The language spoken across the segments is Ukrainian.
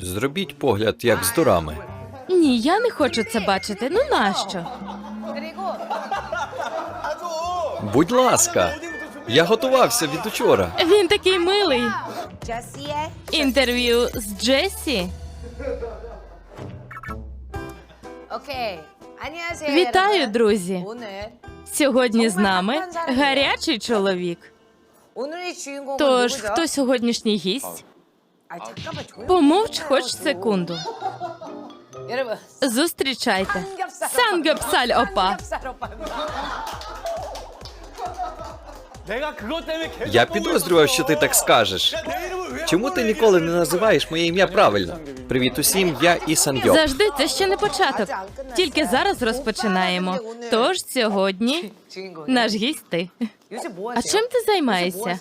Зробіть погляд, як з дурами. Ні, я не хочу це бачити. Ну нащо? Будь ласка, я готувався від учора. Він такий милий. Інтерв'ю з Джесі. Вітаю, друзі. Сьогодні з нами гарячий чоловік. Тож, хто сьогоднішній гість? Помовч хоч секунду. Зустрічайте. Сангепсаль опа. Я підозрював, що ти так скажеш. Чому ти ніколи не називаєш моє ім'я правильно? Привіт усім, я і Йо. Завжди це ще не початок. Тільки зараз розпочинаємо. Тож сьогодні наш гість ти. А чим ти займаєшся?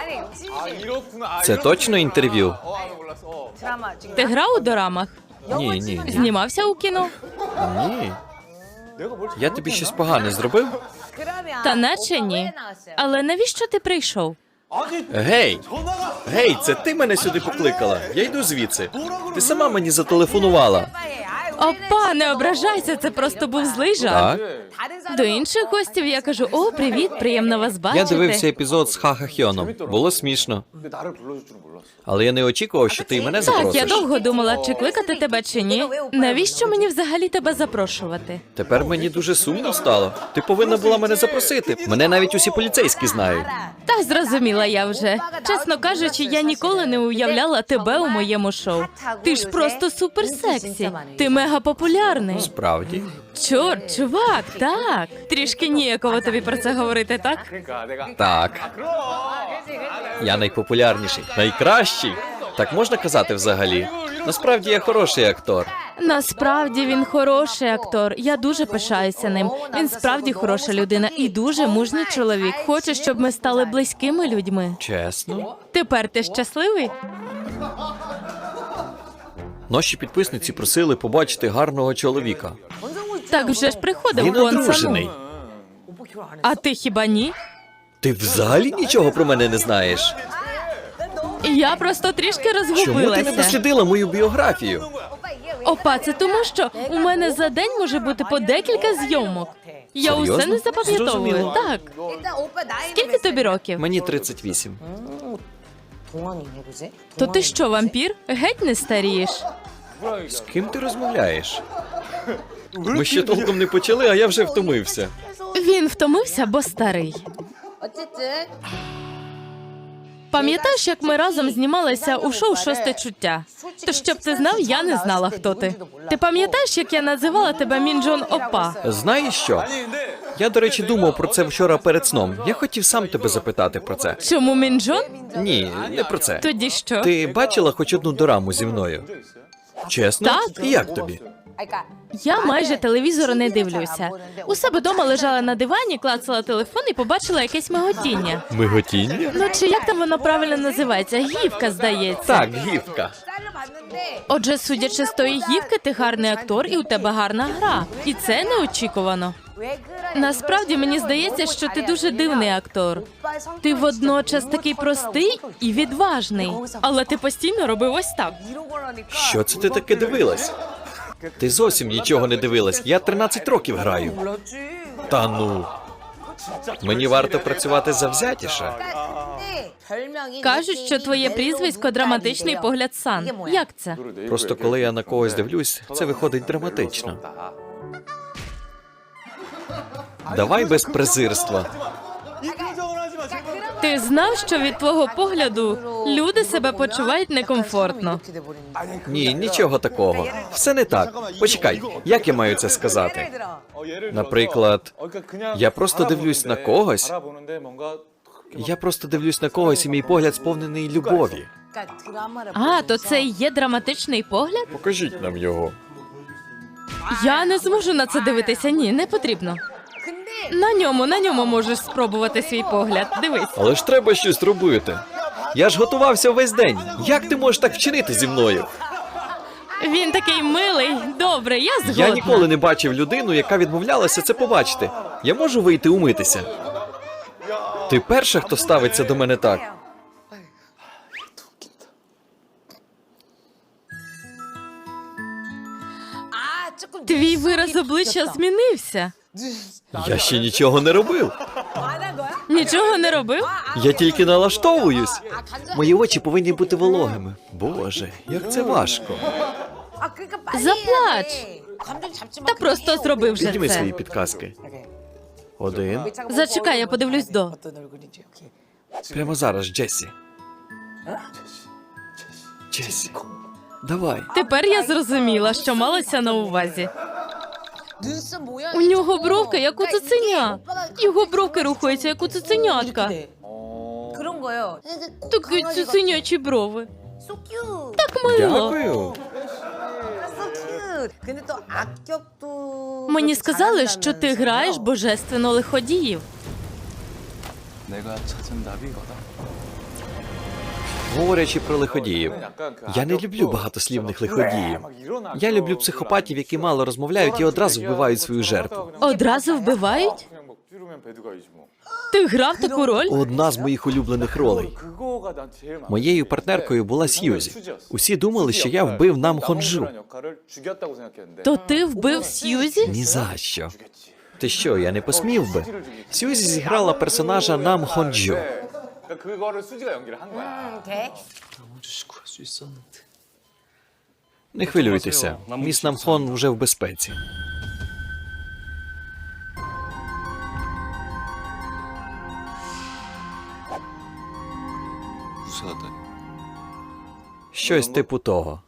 하세요? 아니, 아니, 아 찜찜 이렇구나 아, Це 이렇구나. точно інтерв'ю? 어 나도 몰랐어 어. 드라마 지금 Ти грав у дорамах? Ні, ні, ні. Знімався у кіно? Ні. 내가 뭘 Я тобі щось погане зробив? 그러면 Та наче 오빠 ні. 왜 나왔어요? Але навіщо ти прийшов? 아니 Гей! 전화가 Гей, це ти мене сюди покликала. Я йду звідси. Ти сама мені зателефонувала. О, пане, ображайся, це просто був злий жарт. До інших гостів я кажу: о, привіт, приємно вас бачити. Я дивився епізод з Хаха Хьоном. Було смішно. Але я не очікував, що ти й мене Так, я довго думала, чи кликати тебе, чи ні. Навіщо мені взагалі тебе запрошувати? Тепер мені дуже сумно стало. Ти повинна була мене запросити. Мене навіть усі поліцейські знають. Та зрозуміла я вже. Чесно кажучи, я ніколи не уявляла тебе у моєму шоу. Ти ж просто суперсексі. Ти мега мега популярний. Справді, Чорт, чувак, так. Трішки ніяково тобі про це говорити, так? так. Я найпопулярніший, найкращий. Так можна казати взагалі. Насправді я хороший актор. Насправді він хороший актор. Я дуже пишаюся ним. Він справді хороша людина і дуже мужній чоловік. Хоче, щоб ми стали близькими людьми. Чесно. Тепер ти щасливий? Наші підписниці просили побачити гарного чоловіка. Так вже ж приходив Він одружений. А ти хіба ні? Ти взагалі нічого про мене не знаєш. Я просто трішки Чому ти не дослідила мою біографію? Опа, це тому, що у мене за день може бути по декілька зйомок. Я Серйозно? усе не запам'ятовую. Зрозуміло. Так. Скільки тобі років? Мені 38. То ти що, вампір? Геть не старієш. З ким ти розмовляєш? Ми ще толком не почали, а я вже втомився. Він втомився, бо старий. Пам'ятаєш, як ми разом знімалися у шоу Шосте чуття? То щоб ти знав, я не знала, хто ти. Ти пам'ятаєш, як я називала тебе Мінджон Опа? Знаєш що? Я, до речі, думав про це вчора перед сном. Я хотів сам тебе запитати про це. Чому Мінджон? Ні, не про це. Тоді що? Ти бачила хоч одну дораму зі мною? Чесно? Так. Як тобі? Я майже телевізору не дивлюся. У себе вдома лежала на дивані, клацала телефон і побачила якесь миготіння. Миготіння? Ну чи як там воно правильно називається? Гівка, здається. Так, гівка. Отже, судячи з тої гівки, ти гарний актор і у тебе гарна гра. І це неочікувано. Насправді мені здається, що ти дуже дивний актор. Ти водночас такий простий і відважний, але ти постійно робив ось так. Що це ти таке дивилась? Ти зовсім нічого не дивилась. Я 13 років граю. Та ну мені варто працювати завзятіше. Кажуть, що твоє прізвисько драматичний погляд сан. Як це? Просто коли я на когось дивлюсь, це виходить драматично. Давай без презирства. Ти знав, що від твого погляду люди себе почувають некомфортно. Ні, нічого такого. Все не так. Почекай, як я маю це сказати? Наприклад, я просто дивлюсь на когось. Я просто дивлюсь на когось, і мій погляд сповнений любові. А, то це і є драматичний погляд? Покажіть нам його. Я не зможу на це дивитися. Ні, не потрібно. На ньому, на ньому можеш спробувати свій погляд. Дивись. Але ж треба щось робити. Я ж готувався весь день. Як ти можеш так вчинити зі мною? Він такий милий. Добре, я згодна. Я ніколи не бачив людину, яка відмовлялася це побачити. Я можу вийти умитися. Ти перша, хто ставиться до мене так. Твій вираз обличчя змінився. Я ще нічого не робив. Нічого не робив? Я тільки налаштовуюсь. Мої очі повинні бути вологими. Боже, як це важко. Заплач. Та просто зроби вже Підніми це. свої підказки. Один. Зачекай, я подивлюсь до. Прямо зараз, Джесі. Джесі. Давай. Тепер я зрозуміла, що малося на увазі. У нього бровка, як у цуценя. Його бровки рухаються, як у цуценятка. 어... 그런 거예요. Такі цуценячі брови. So cute. Так мило. Дякую. So cute. 근데 또 악격도 Мені сказали, що ти граєш божественно лиходіїв. 내가 찾은 나비거다. Говорячи про лиходіїв, я не люблю багатослівних лиходіїв. Я люблю психопатів, які мало розмовляють і одразу вбивають свою жертву. Одразу вбивають? Ти грав таку роль? Одна з моїх улюблених ролей. Моєю партнеркою була Сьюзі. Усі думали, що я вбив нам Хонжу. То ти вбив Сьюзі? Ні за що. Ти що? Я не посмів би. Сьюзі зіграла персонажа нам Хонджо. 네. 그러니까 그거를 수지가 연기를 한 거야. 오케이. Не хвилюйтеся, міс Намхон вже в безпеці. Щось типу того.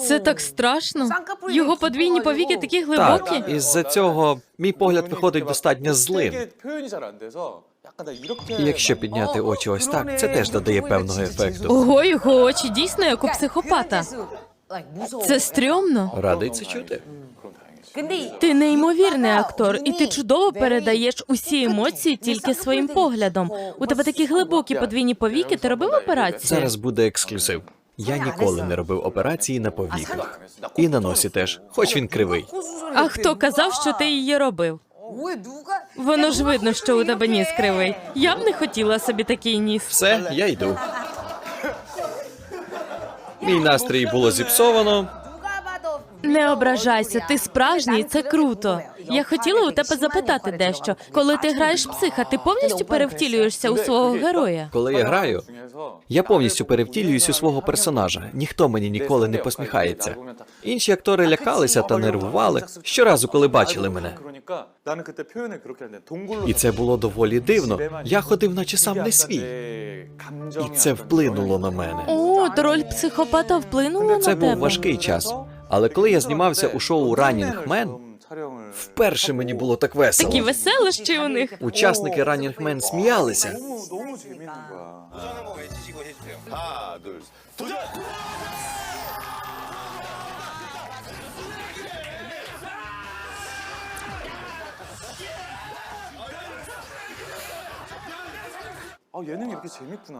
Це так страшно. Його подвійні повіки такі глибокі. Так, із за цього мій погляд виходить достатньо злим. І Якщо підняти очі ось так, це теж додає певного ефекту. Ого, його очі дійсно як у психопата. Це стрьомно. Радий це чути. Ти неймовірний актор, і ти чудово передаєш усі емоції тільки своїм поглядом. У тебе такі глибокі подвійні повіки. Ти робив операцію? Зараз буде ексклюзив. Я ніколи не робив операції на повіках І на носі теж, хоч він кривий. А хто казав, що ти її робив? Воно ж видно, що у тебе ніс кривий. Я б не хотіла собі такий ніс. Все, я йду. Мій настрій було зіпсовано. Не ображайся, ти справжній, це круто. Я хотіла у тебе запитати дещо. Коли ти граєш психа, ти повністю перевтілюєшся у свого героя? Коли я граю, я повністю перевтілююсь у свого персонажа. Ніхто мені ніколи не посміхається. Інші актори лякалися та нервували щоразу, коли бачили мене. І це було доволі дивно. Я ходив, наче сам не свій. І це вплинуло на мене. О, то роль психопата вплинула на тебе? Це був важкий час. Але коли я знімався у шоу Running Man, вперше мені було так весело. Такі веселощі у них. Учасники Running Man сміялися.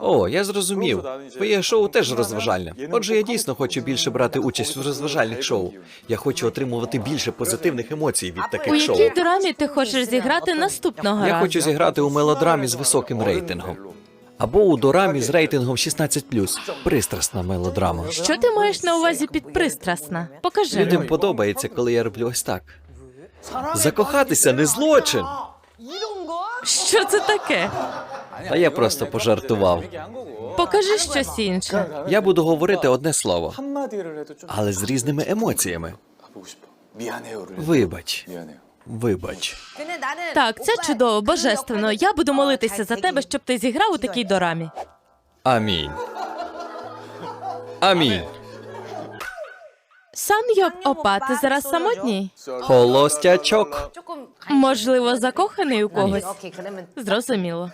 О, я зрозумів. Твоє шоу теж розважальне. Отже, я дійсно хочу більше брати участь в розважальних шоу. Я хочу отримувати більше позитивних емоцій від У таких шоу. якій дорамі ти хочеш зіграти наступного Я разу? хочу зіграти у мелодрамі з високим рейтингом. Або у дорамі з рейтингом 16+. Пристрасна мелодрама. Що ти маєш на увазі під пристрасна? Покажи. Людям подобається, коли я роблю ось так. Закохатися не злочин. Що це таке? Та я просто пожартував. Покажи щось інше. Я буду говорити одне слово, але з різними емоціями. Вибач. Вибач, так це чудово, божественно. Я буду молитися за тебе, щоб ти зіграв у такій дорамі. Амінь. Амінь. Сан Йоб Опати зараз самотній. Холостячок. Можливо, закоханий у когось. Зрозуміло.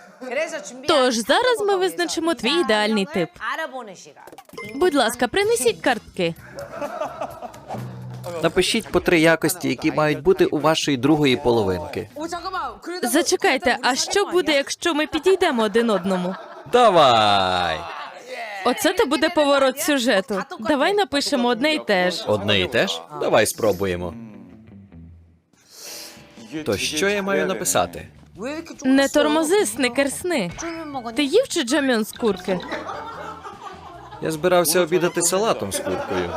Тож зараз ми визначимо твій ідеальний тип. Будь ласка, принесіть картки. Напишіть по три якості, які мають бути у вашої другої половинки. Зачекайте, а що буде, якщо ми підійдемо один одному? Давай. Оце то буде поворот сюжету. Давай напишемо одне й те ж. Одне і те ж? Давай спробуємо. То що я маю написати? Не тормози, сникерсни. Ти їв чи джамін з курки? Я збирався обідати салатом з куркою.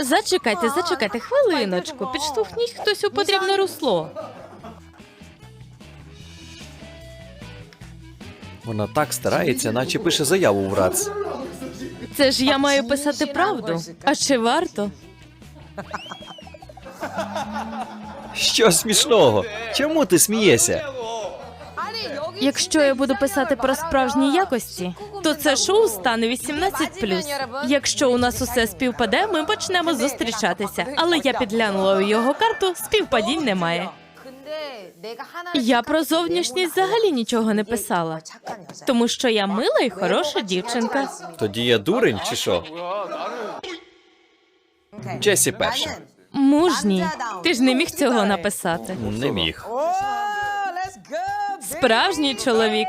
Зачекайте, зачекайте хвилиночку. Підштовхніть хтось у потрібне русло. Вона так старається, наче пише заяву в РАЦ. Це ж я маю писати правду. А чи варто? Що смішного? Чому ти смієшся? Якщо я буду писати про справжні якості, то це шоу стане 18+. Якщо у нас усе співпаде, ми почнемо зустрічатися. Але я підглянула у його карту, співпадінь немає. Я про зовнішність взагалі нічого не писала, тому що я мила і хороша дівчинка. Тоді я дурень чи що? Джесі перша. Мужній. Ти ж не міг цього написати. Ну, не міг. Справжній чоловік.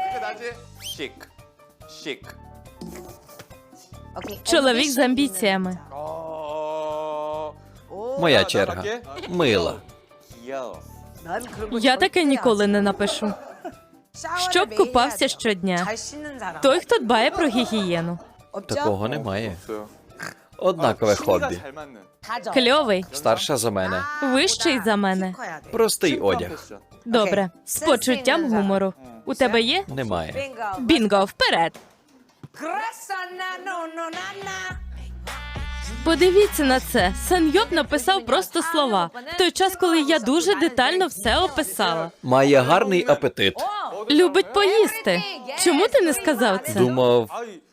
Шик. Шик. Чоловік з амбіціями. Моя черга. Мила. Я таке ніколи не напишу. Щоб купався щодня. Той, хто дбає про гігієну. Такого немає. Однакове хобі. Кльовий. Старша за мене. Вищий за мене. Простий одяг. Добре. З почуттям гумору. У тебе є? Немає. Бінго вперед. Подивіться на це. Сенйоп написав просто слова в той час, коли я дуже детально все описала. Має гарний апетит. Любить поїсти. Чому ти не сказав це? Думав,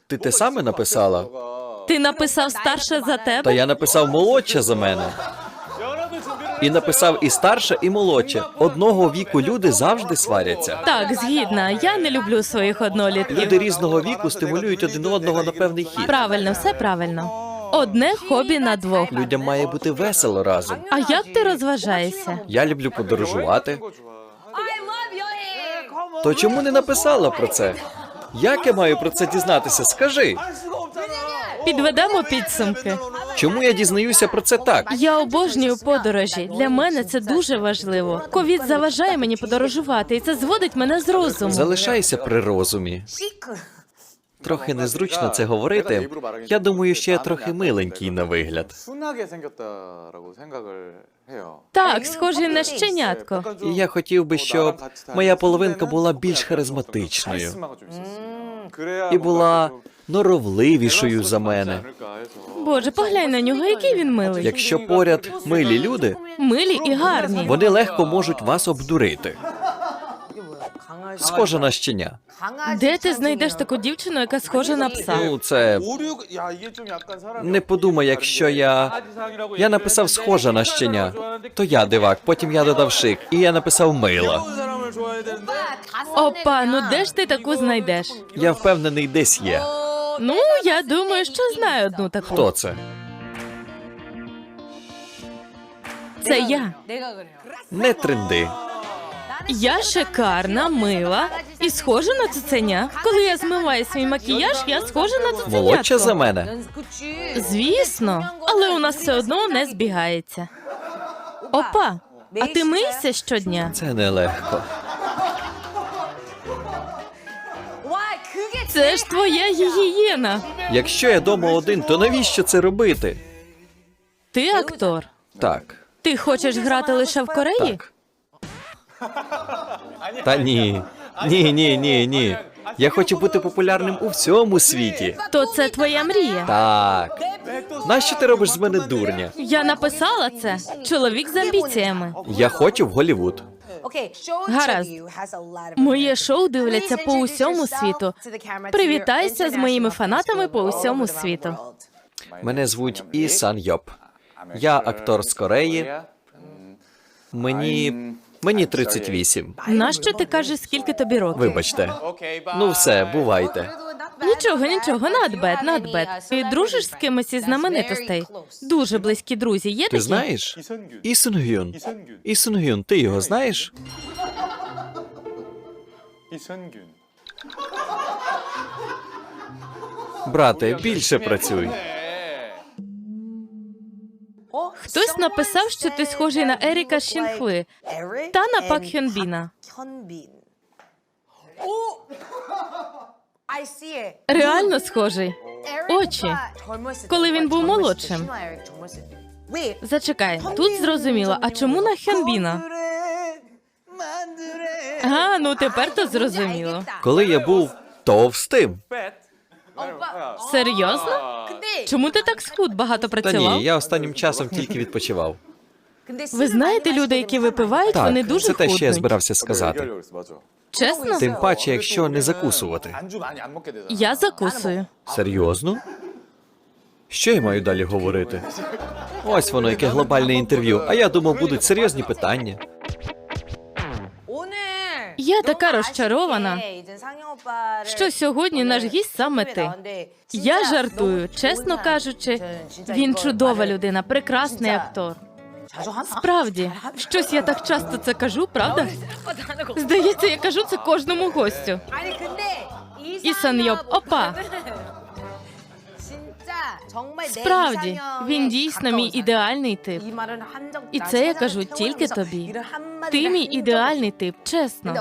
ти те саме написала? Ти написав старше за тебе? Та я написав молодше за мене. І написав і старше, і молодше. Одного віку люди завжди сваряться. Так, згідна. Я не люблю своїх однолітків. Люди різного віку стимулюють один одного на певний хід. Правильно, все правильно. Одне хобі на двох. Людям має бути весело разом. А як ти розважаєшся? Я люблю подорожувати. То чому не написала про це? Як я маю про це дізнатися? Скажи. Підведемо підсумки. Чому я дізнаюся про це так? Я обожнюю подорожі. Для мене це дуже важливо. Ковід заважає мені подорожувати, і це зводить мене з розуму. Залишайся при розумі. Трохи незручно це говорити. Я думаю, ще трохи миленький на вигляд. Так, схожий на щенятко. І я хотів би, щоб моя половинка була більш харизматичною і була норовливішою за мене. Боже, поглянь на нього, який він милий. Якщо поряд милі люди, милі і гарні, вони легко можуть вас обдурити схожа на щеня. Де ти знайдеш таку дівчину, яка схожа на пса? Ну, це не подумай, якщо я. Я написав схожа на щеня. То я дивак, потім я додав шик, і я написав мила. Опа, ну де ж ти таку знайдеш? Я впевнений, десь є. Ну, я думаю, що знаю одну таку. Хто це? Це я. Не тренди. Я шикарна, мила і схожа на цуценя. Коли я змиваю свій макіяж, я схожа на цуценя. Володче за мене. Звісно, але у нас все одно не збігається. Опа, а ти мийся щодня? Це нелегко. Це ж твоя гігієна. Якщо я дома один, то навіщо це робити? Ти актор. Так. Ти хочеш грати лише в Кореї? Так. Та ні. Ні, ні, ні, ні. Я хочу бути популярним у всьому світі. То це твоя мрія. Так. Нащо ти робиш з мене дурня? Я написала це. Чоловік з амбіціями. Я хочу в Голівуд. Гаразд. Моє шоу дивляться по усьому світу. Привітайся з моїми фанатами по усьому світу. Мене звуть І Сан Йоп. Я актор з Кореї. Мені. Мені 38. Нащо ти кажеш, скільки тобі років? Вибачте. Ну все, бувайте. Нічого, нічого, надбет, надбет. Ти дружиш з кимось із знаменитостей? Дуже близькі друзі. Є Ти знаєш? Ісунгюн. Ісунгюн, ти його знаєш? Брате, більше працюй. Хтось написав, що ти схожий на Еріка Шінхли та на Пак Хьонбіна. Реально схожий. Очі. Коли він був молодшим. Зачекай, тут зрозуміло. А чому на Хьонбіна? А, ну тепер то зрозуміло. Коли я був товстим. Серйозно? Чому ти так схуд? Багато Та ні, я останнім часом тільки відпочивав. Ви знаєте, люди, які випивають, Так, вони дуже це те, що я збирався сказати. Чесно, Тим паче, якщо не закусувати. я закусую. Серйозно? Що я маю далі говорити? Ось воно, яке глобальне інтерв'ю. А я думав, будуть серйозні питання. Я така розчарована, що сьогодні наш гість саме ти. Я жартую, чесно кажучи, він чудова людина, прекрасний актор. Справді, щось я так часто це кажу, правда? Здається, я кажу це кожному гостю. І Санйоп, опа. Справді, він дійсно мій ідеальний тип. І це я кажу тільки тобі. Ти мій ідеальний тип, чесно.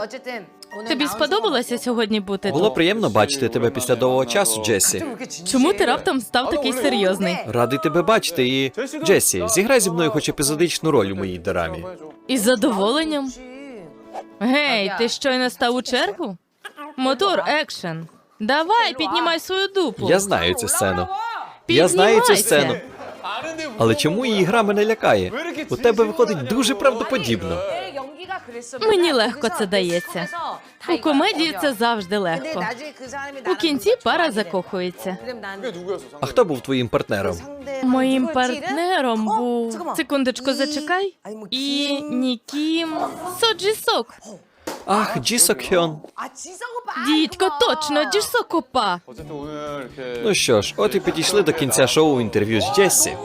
Тобі сподобалося сьогодні бути? Було тут? приємно бачити тебе після довгого часу, Джесі. Чому ти раптом став такий серйозний? Радий тебе бачити і Джесі, зіграй зі мною хоч епізодичну роль у моїй дорамі. Із задоволенням. Гей, ти щойно став у чергу? Мотор, екшен. Давай, піднімай свою дупу. Я знаю цю сцену. Я знаю цю сцену. Але чому її гра мене лякає? У тебе виходить дуже правдоподібно. Мені легко це дається. У комедії це завжди легко. У кінці пара закохується. А хто був твоїм партнером? Моїм партнером був секундочку. Зачекай і Нікім Соджі Сок. Ах, Джісок Джісокхьон. Дідько, точно, джісок опа. Ну що ж, от і підійшли до кінця шоу інтерв'ю з Джесі.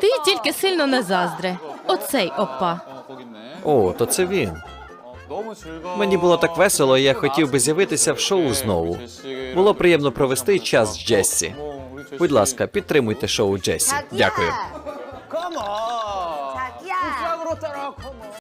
Ти тільки сильно не заздри. Оцей опа. О, то це він. Мені було так весело, я хотів би з'явитися в шоу знову. Було приємно провести час з Джессі. Будь ласка, підтримуйте шоу Джесі. Дякую.